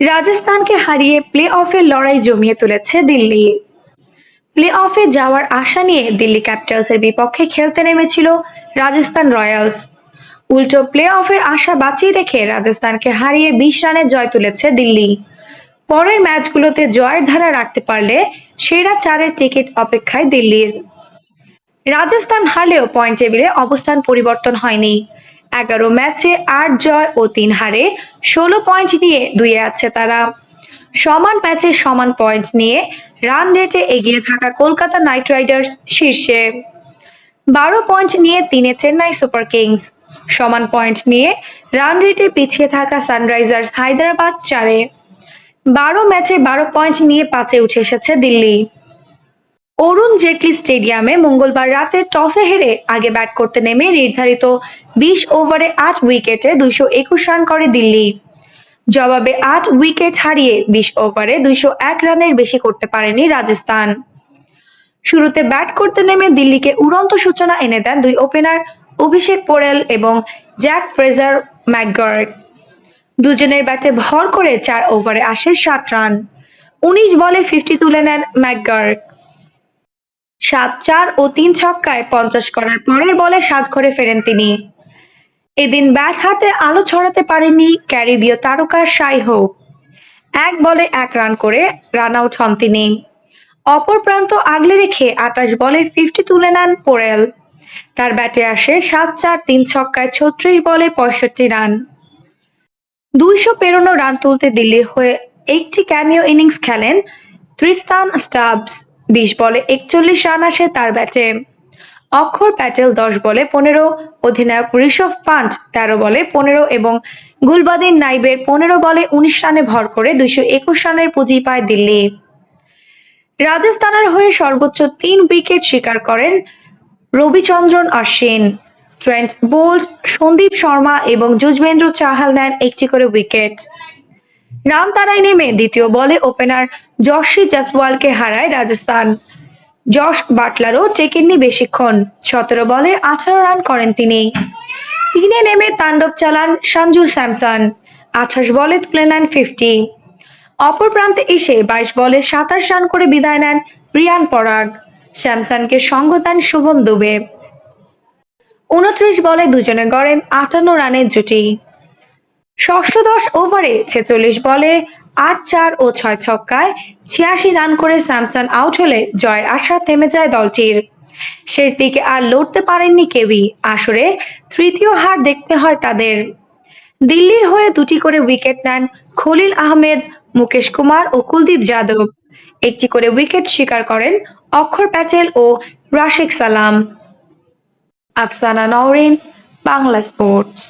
রাজস্থানকে হারিয়ে প্লে অফের লড়াই জমিয়ে তুলেছে দিল্লি। প্লে অফে যাওয়ার আশা নিয়ে দিল্লি ক্যাপিটালসের বিপক্ষে খেলতে নেমেছিল রাজস্থান রয়্যালস। উল্টো প্লে অফের আশা বাঁচিয়ে রেখে রাজস্থানকে হারিয়ে বিশ রানে জয় তুলেছে দিল্লি। পরের ম্যাচগুলোতে জয়ের ধারা রাখতে পারলে সেরা চারের টিকিট অপেক্ষায় দিল্লির। রাজস্থান হারলেও পয়েন্ট টেবিলে অবস্থান পরিবর্তন হয়নি। এগারো ম্যাচে আট জয় ও তিন হারে, ষোলো পয়েন্ট নিয়ে দুইয়ে আছে তারা। সমান ম্যাচে সমান পয়েন্ট নিয়ে রান রেটে এগিয়ে থাকা কলকাতা নাইট রাইডার্স শীর্ষে। বারো পয়েন্ট নিয়ে তিনে চেন্নাই সুপার কিংস সমান পয়েন্ট নিয়ে রান রেটে পিছিয়ে থাকা সানরাইজার্স হায়দ্রাবাদ চারে। বারো ম্যাচে বারো পয়েন্ট নিয়ে পাঁচে উঠে এসেছে দিল্লি। অরুণ জেটলি স্টেডিয়ামে মঙ্গলবার রাতে টসে হেরে আগে ব্যাট করতে নেমে নির্ধারিত বিশ ওভারে আট উইকেটে দুইশো একুশ রান করে দিল্লি। জবাবে আট উইকেট হারিয়ে বিশ ওভারে দুইশো এক রানের বেশি করতে পারেনি রাজস্থান। শুরুতে ব্যাট করতে নেমে দিল্লিকে উড়ন্ত সূচনা এনে দেন দুই ওপেনার অভিষেক পোরেল এবং জ্যাক ফ্রেজার ম্যাকগার্ক দুজনের ব্যাটে ভর করে চার ওভারে আসে সাত রান। উনিশ বলে ফিফটি তুলে নেন ম্যাকগার্ক সাত চার ও তিন ছক্কায় পঞ্চাশ করার পরের বলে সাত ঘরে ফেরেন তিনি। এদিন ব্যাট হাতে আলো ছড়াতে পারেননি ক্যারিবীয় তারকা সাই হোক এক বলে এক রান করে রান আউট হন তিনি। অপর প্রান্ত আগলে রেখে আটাশ বলে ফিফটি তুলে নেন পোরেল। তার ব্যাটে আসে সাত চার, তিন ছক্কায় ছত্রিশ বলে পঁয়ষট্টি রান। দুইশো পেরোনো রান তুলতে দিল্লির হয়ে একটি ক্যামিও ইনিংস খেলেন ত্রিস্তান স্টাবস। বিশ বলে একচল্লিশ রান আসে তার ব্যাটে। অক্ষর প্যাটেল দশ বলে পনেরো, অধিনায়ক ঋষভ পাঞ্চ তেরো বলে পনেরো এবং গুলবাদিন নাইবের পনেরো বলে উনিশ রানে ভর করে দুইশো একুশ রানের পুঁজি পায় দিল্লি। রাজস্থানের হয়ে সর্বোচ্চ তিন উইকেট শিকার করেন রবিচন্দ্রন অশ্বিন ট্রেন্ট বোল্ট সন্দীপ শর্মা এবং যুজবেন্দ্র চাহাল নেন একটি করে উইকেট। রান তারাই নেমে দ্বিতীয় বলে ওপেনার জশি জাসওয়ালকে হারায় রাজস্থান। জশ বাটলারও টেকেননি বেশিক্ষণ, সতেরো বলে আঠারো রান করেন তিনি। তিনে নেমে তাণ্ডব চালান সঞ্জু স্যামসন, আঠাশ বলে তুলে নেন ফিফটি অপর প্রান্তে এসে বাইশ বলে সাতাশ রান করে বিদায় নেন রিয়ান পরাগ। স্যামসনকে সঙ্গ দেন শুভম দুবে। উনত্রিশ বলে দুজনে গড়েন আটান্ন রানের জুটি। ষষ্ঠদশ ওভারে ছেচল্লিশ বলে আট চার ও ছয় ছক্কায় ছিয়াশি রান করে স্যামসন আউট হলে জয়ের আশা থেমে যায় দলটির। শেষ দিকে আর লড়তে পারেননি কেউই। আসরে তৃতীয় হার দেখতে হয় তাদের। দিল্লির হয়ে দুটি করে উইকেট নেন খলিল আহমেদ, মুকেশ কুমার ও কুলদীপ যাদব। একটি করে উইকেট শিকার করেন অক্ষর প্যাটেল ও রাশিক সালাম। আফসানা নওরিন বাংলা স্পোর্টস।